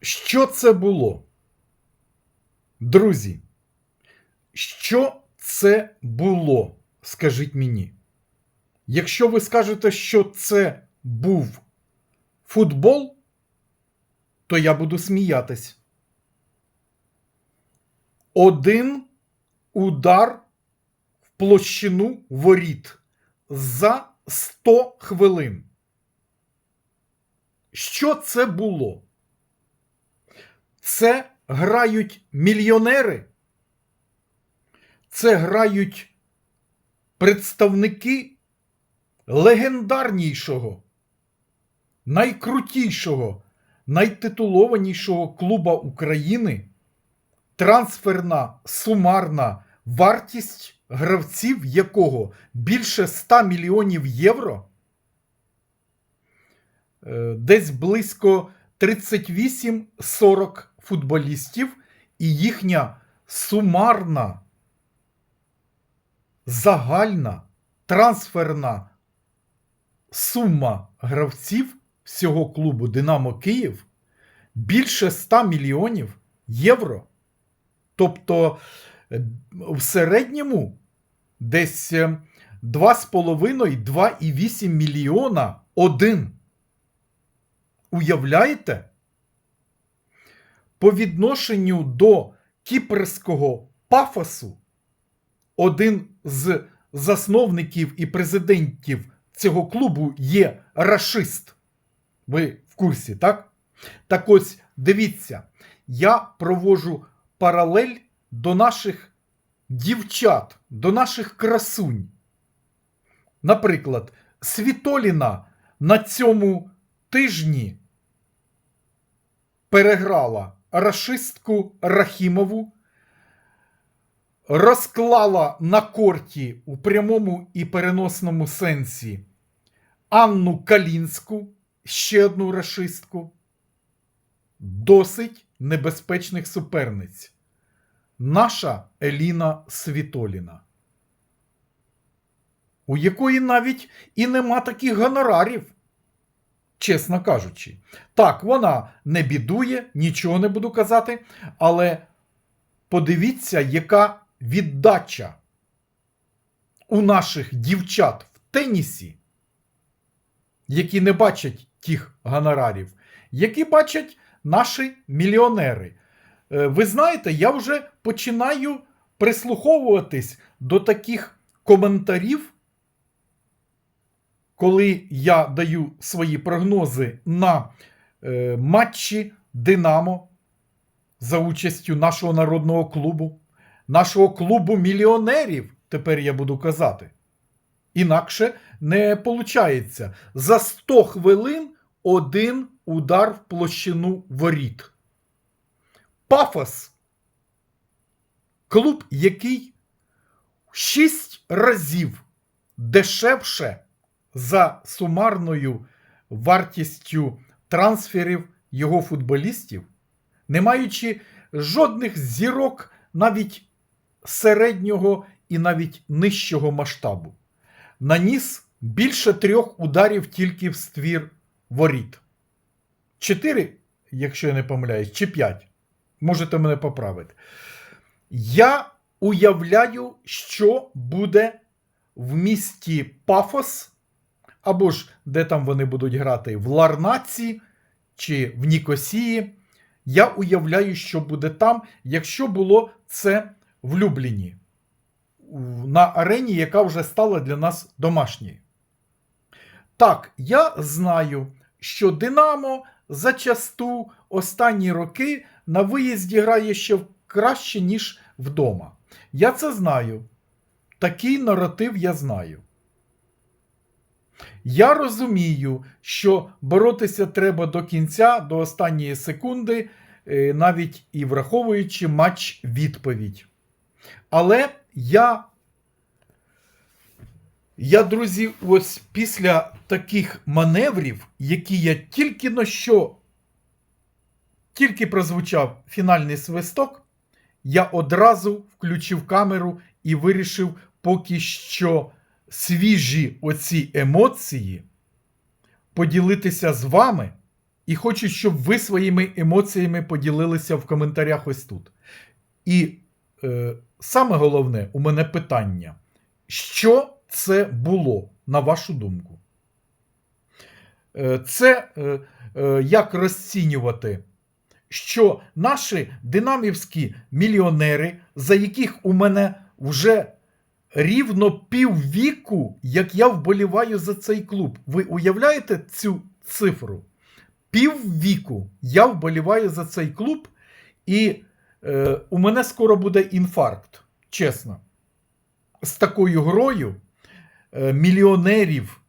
Що це було? Друзі, що це було? Скажіть мені. Якщо ви скажете, що це був футбол, то я буду сміятись. Один удар в площину воріт за 100 хвилин. Що це було? Це грають мільйонери. Це грають представники легендарнішого, найкрутішого, найтитулованішого клуба України. Трансферна сумарна вартість гравців якого більше 100 мільйонів євро. Е, Десь близько 38-40 футболістів, і їхня сумарна, загальна трансферна сума гравців всього клубу Динамо Київ більше 100 мільйонів євро. Тобто е, в середньому десь е, 2,5-2,8 мільйона один. Уявляєте? По відношенню до кіпрського пафосу, один з засновників і президентів цього клубу є рашист. Ви в курсі, так? Так ось дивіться, я провожу паралель до наших дівчат, до наших красунь. Наприклад, Світоліна на цьому тижні переграла рашистку Рахімову, розклала на корті у прямому і переносному сенсі Анну Калінську, ще одну рашистку, досить небезпечних суперниць. Наша Еліна Світоліна, у якої навіть і нема таких гонорарів, чесно кажучи. Так, вона не бідує, нічого не буду казати, але подивіться, яка віддача у наших дівчат в тенісі, які не бачать тих гонорарів, які бачать наші мільйонери. Е, Ви знаєте, я вже починаю прислуховуватись до таких коментарів, коли я даю свої прогнози на е, матчі Динамо за участю нашого народного клубу, нашого клубу мільйонерів, тепер я буду казати. Інакше не виходить. За 100 хвилин один удар в площину воріт. Пафос. Клуб, який 6 разів дешевше за сумарною вартістю трансферів його футболістів, не маючи жодних зірок навіть середнього і навіть нижчого масштабу, наніс більше трьох ударів тільки в ствір воріт. Чотири, якщо я не помиляюсь, чи п'ять. Можете мене поправити. Я уявляю, що буде в місті Пафос, або ж де там вони будуть грати, в Ларнаці чи в Нікосії. Я уявляю, що буде там, якщо було це в Любліні, на арені, яка вже стала для нас домашньою. Так, я знаю, що Динамо зачасту останні роки на виїзді грає ще краще, ніж вдома. Я це знаю. Такий наратив я знаю. Я розумію, що боротися треба до кінця, до останньої секунди, е, навіть і враховуючи матч відповідь. Але я, я, друзі, ось після таких маневрів, які я тільки на що, тільки прозвучав фінальний свисток, я одразу включив камеру і вирішив поки що свіжі оці емоції поділитися з вами І хочу, щоб ви своїми емоціями поділилися в коментарях ось тут. І е, саме головне у мене питання: що це було, на вашу думку? Е, це е, е, як розцінювати, що наші динамівські мільйонери, за яких у мене вже рівно піввіку, як я вболіваю за цей клуб. Ви уявляєте цю цифру? Піввіку я вболіваю за цей клуб, і е, у мене скоро буде інфаркт, чесно. З такою грою е, мільйонерів.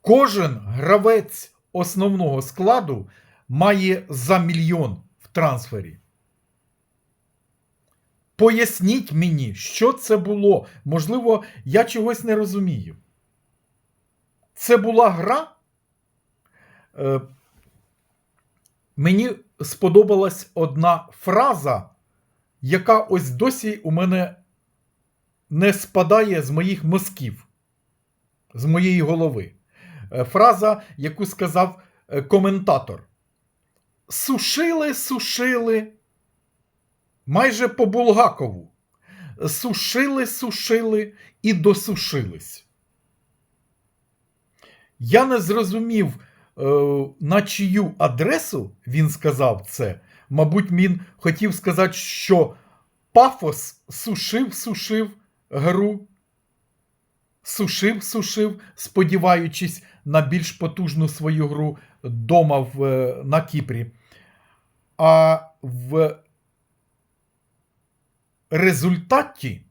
Кожен гравець основного складу має за мільйон в трансфері. Поясніть мені, що це було. Можливо, я чогось не розумію. Це була гра. Е, мені сподобалась одна фраза, яка ось досі у мене не спадає з моїх мозків, з моєї голови. Е, фраза, яку сказав е, коментатор. Сушили, сушили майже по Булгакову. Сушили, сушили і досушились. Я не зрозумів, е, на чию адресу він сказав це. Мабуть, він хотів сказати, що пафос сушив, сушив гру. Сушив, сушив, сподіваючись на більш потужну свою гру дома в, е, на Кіпрі. А в результаті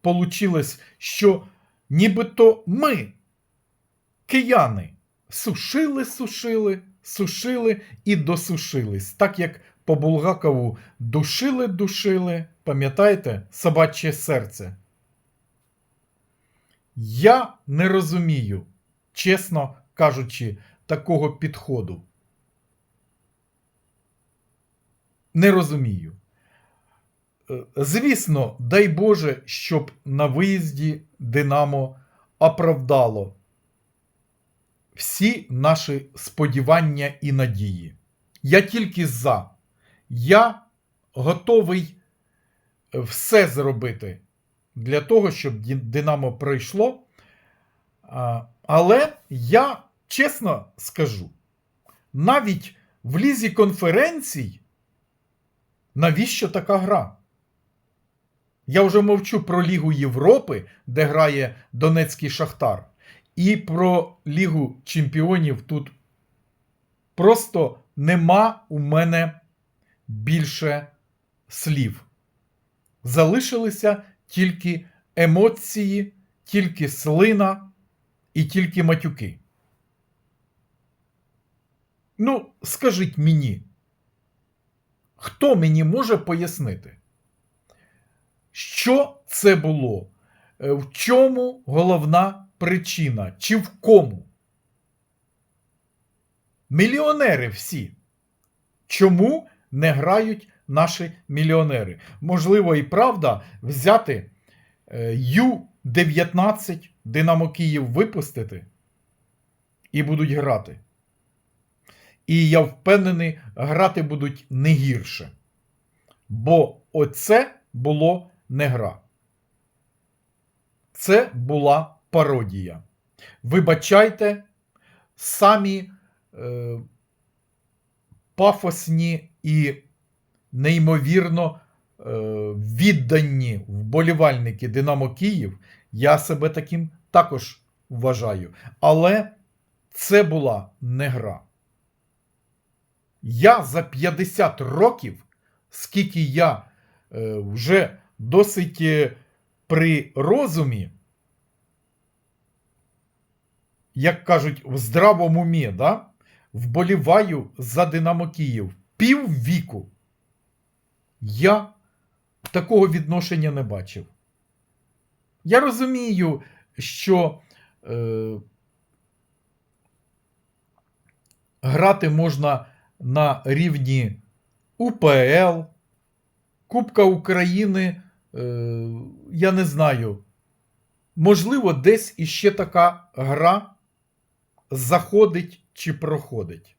получилось, що нібито ми, кияни, сушили, сушили, сушили і досушились. Так як по Булгакову душили, душили, пам'ятаєте, собаче серце. Я не розумію, чесно кажучи, такого підходу. Не розумію. Е, Звісно, дай Боже, щоб на виїзді Динамо оправдало всі наші сподівання і надії. Я тільки за. Я готовий все зробити для того, щоб Динамо пройшло. Але я чесно скажу, навіть в лізі конференцій, навіщо така гра? Я вже мовчу про Лігу Європи, де грає Донецький Шахтар, і про Лігу Чемпіонів тут просто нема у мене більше слів. Залишилися тільки емоції, тільки слина і тільки матюки. Ну, скажіть мені, хто мені може пояснити? Що це було? Е, В чому головна причина? Чи в кому? Мільйонери всі. Чому не грають наші мільйонери? Можливо, і правда взяти е, Ю-19 Динамо Київ випустити і будуть грати. І я впевнений, грати будуть не гірше. Бо оце було не гра. Це була пародія. Вибачайте, самі е, пафосні і неймовірно е, віддані вболівальники Динамо Київ, я себе таким також вважаю. Але це була не гра. Я за 50 років, скільки я е, вже досить е, при розумі, як кажуть, в здравому умі, да? вболіваю за Динамо Київ піввіку. Я такого відношення не бачив. Я розумію, що е, грати можна на рівні УПЛ, Кубка України, я не знаю. Можливо, десь іще така гра заходить чи проходить.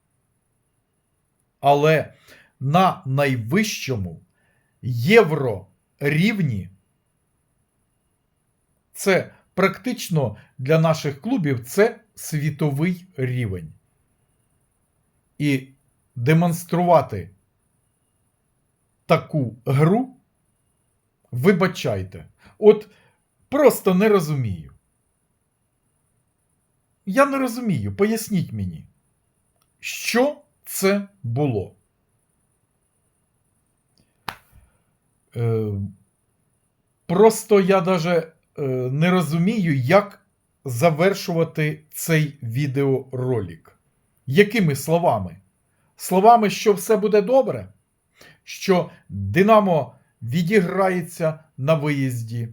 Але на найвищому євро рівні це практично для наших клубів це світовий рівень. І демонструвати таку гру, вибачайте, от просто не розумію. Я не розумію, поясніть мені, що це було. Е, просто я даже е, не розумію, як завершувати цей відеоролик. Якими словами? Словами, що все буде добре, що Динамо відіграється на виїзді.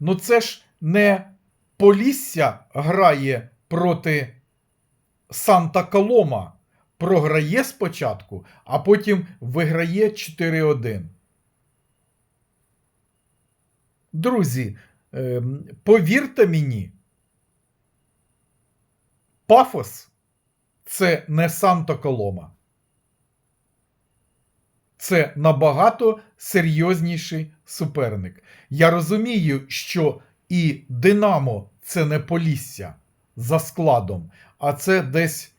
Ну це ж не Полісся грає проти Санта Колома. Програє спочатку, а потім виграє 4-1. Друзі, ем, повірте мені, пафос це не Санта Колома. Це набагато серйозніший суперник. Я розумію, що і Динамо це не Полісся за складом, а це десь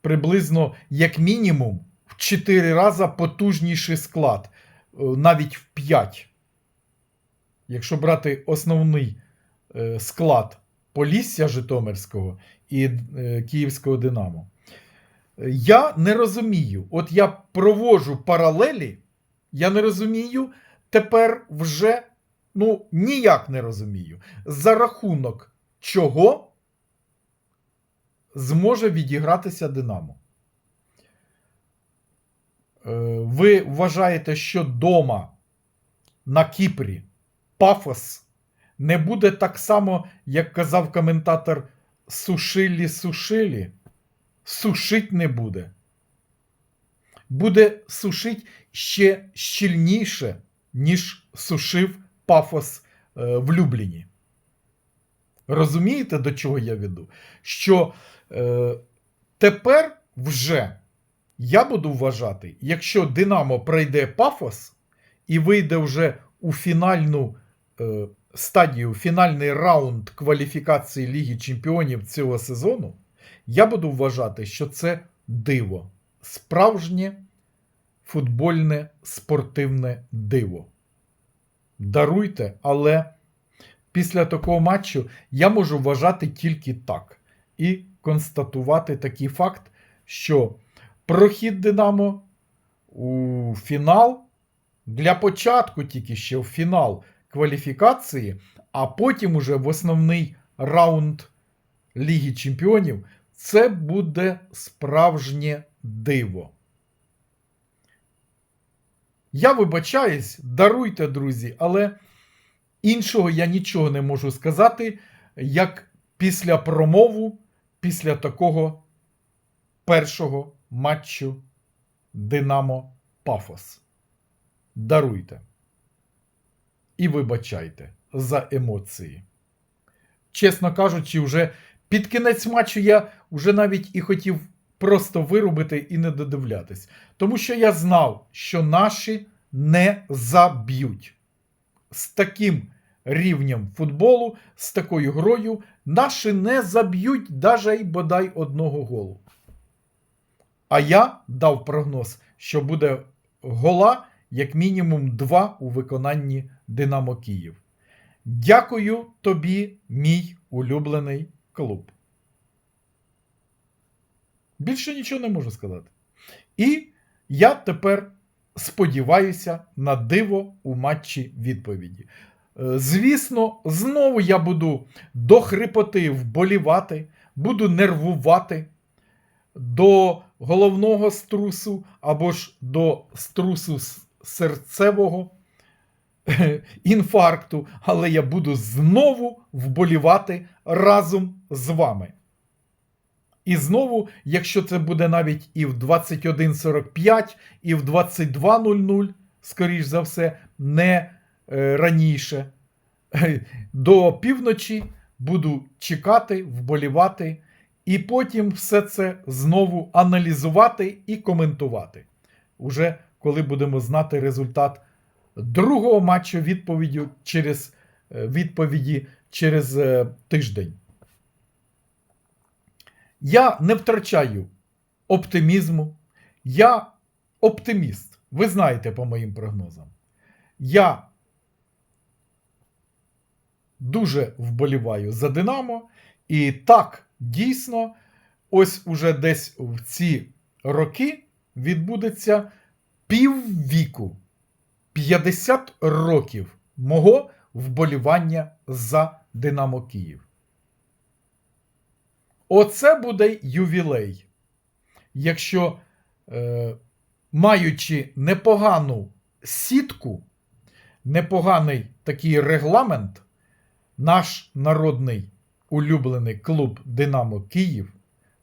приблизно, як мінімум, в 4 рази потужніший склад, е, навіть в 5. Якщо брати основний е, склад Полісся Житомирського і е, Київського Динамо. Я не розумію. От я провожу паралелі, я не розумію тепер вже ну, ніяк не розумію, за рахунок чого зможе відігратися Динамо. Е, Ви вважаєте, що дома на Кіпрі пафос не буде так само, як казав коментатор сушилі-сушилі? Сушить не буде. Буде сушить ще щільніше, ніж сушив пафос е, в Любліні. Розумієте, до чого я веду? Що е, тепер вже я буду вважати, якщо Динамо пройде пафос і вийде вже у фінальну е, стадію, фінальний раунд кваліфікації Ліги Чемпіонів цього сезону, я буду вважати, що це диво. Справжнє футбольне спортивне диво. Даруйте, але після такого матчу я можу вважати тільки так. І констатувати такий факт, що прохід Динамо у фінал для початку тільки ще в фінал кваліфікації, а потім уже в основний раунд Ліги Чемпіонів це буде справжнє диво. Я вибачаюсь, даруйте, друзі, але іншого я нічого не можу сказати, як після промову, після такого першого матчу Динамо Пафос. Даруйте. І вибачайте за емоції. Чесно кажучи, вже під кінець матчу я вже навіть і хотів просто вирубити і не додивлятись. Тому що я знав, що наші не заб'ють. З таким рівнем футболу, з такою грою, наші не заб'ють навіть бодай одного голу. А я дав прогноз, що буде гола як мінімум два у виконанні Динамо Київ. Дякую тобі, мій улюблений клуб. Більше нічого не можу сказати. І я тепер сподіваюся на диво у матчі відповіді. Е, Звісно, знову я буду до хрипоти вболівати, буду нервувати до головного струсу або ж до струсу серцевого інфаркту, але я буду знову вболівати разом з вами. І знову, якщо це буде навіть і в 21.45, і в 22.00, скоріш за все, не е, раніше, до півночі буду чекати, вболівати і потім все це знову аналізувати і коментувати. Уже коли будемо знати результат другого матчу відповіді через, е, відповіді через е, тиждень. Я не втрачаю оптимізму. Я оптиміст. Ви знаєте по моїм прогнозам. Я дуже вболіваю за Динамо. І так, дійсно, ось уже десь в ці роки відбудеться піввіку, 50 років мого вболівання за Динамо Київ. Оце буде ювілей. Якщо, е, маючи непогану сітку, непоганий такий регламент, наш народний улюблений клуб Динамо Київ,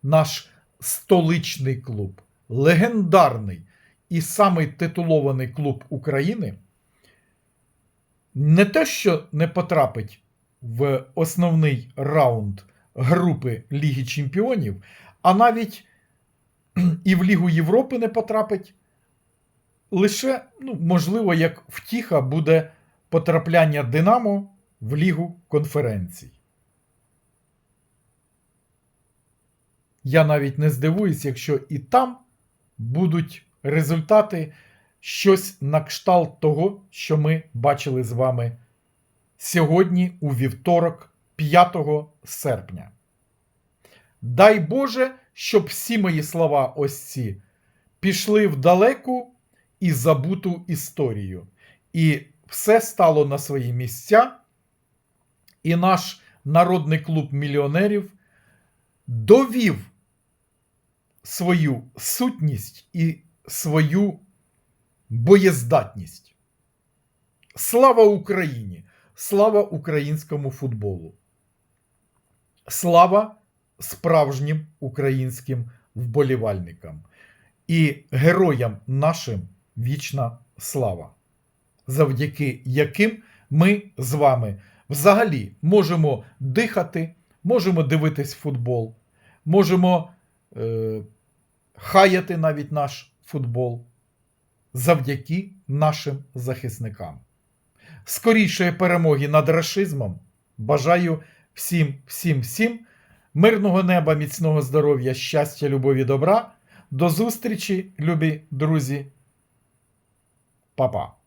наш столичний клуб, легендарний і самий титулований клуб України, не те, що не потрапить в основний раунд групи Ліги Чемпіонів, а навіть і в Лігу Європи не потрапить. Лише, ну, можливо, як втіха буде потрапляння Динамо в Лігу конференцій. Я навіть не здивуюсь, якщо і там будуть результати щось на кшталт того, що ми бачили з вами сьогодні у вівторок, 5 серпня. Дай Боже, щоб всі мої слова ось ці пішли в далеку і забуту історію. І все стало на свої місця, і наш народний клуб мільйонерів довів свою сутність і свою боєздатність. Слава Україні! Слава українському футболу! Слава справжнім українським вболівальникам і героям нашим вічна слава, завдяки яким ми з вами взагалі можемо дихати, можемо дивитись футбол, можемо е, хаяти навіть наш футбол завдяки нашим захисникам. Скорішої перемоги над рашизмом бажаю всім, всім, всім мирного неба, міцного здоров'я, щастя, любові, добра. До зустрічі, любі друзі. Па-па.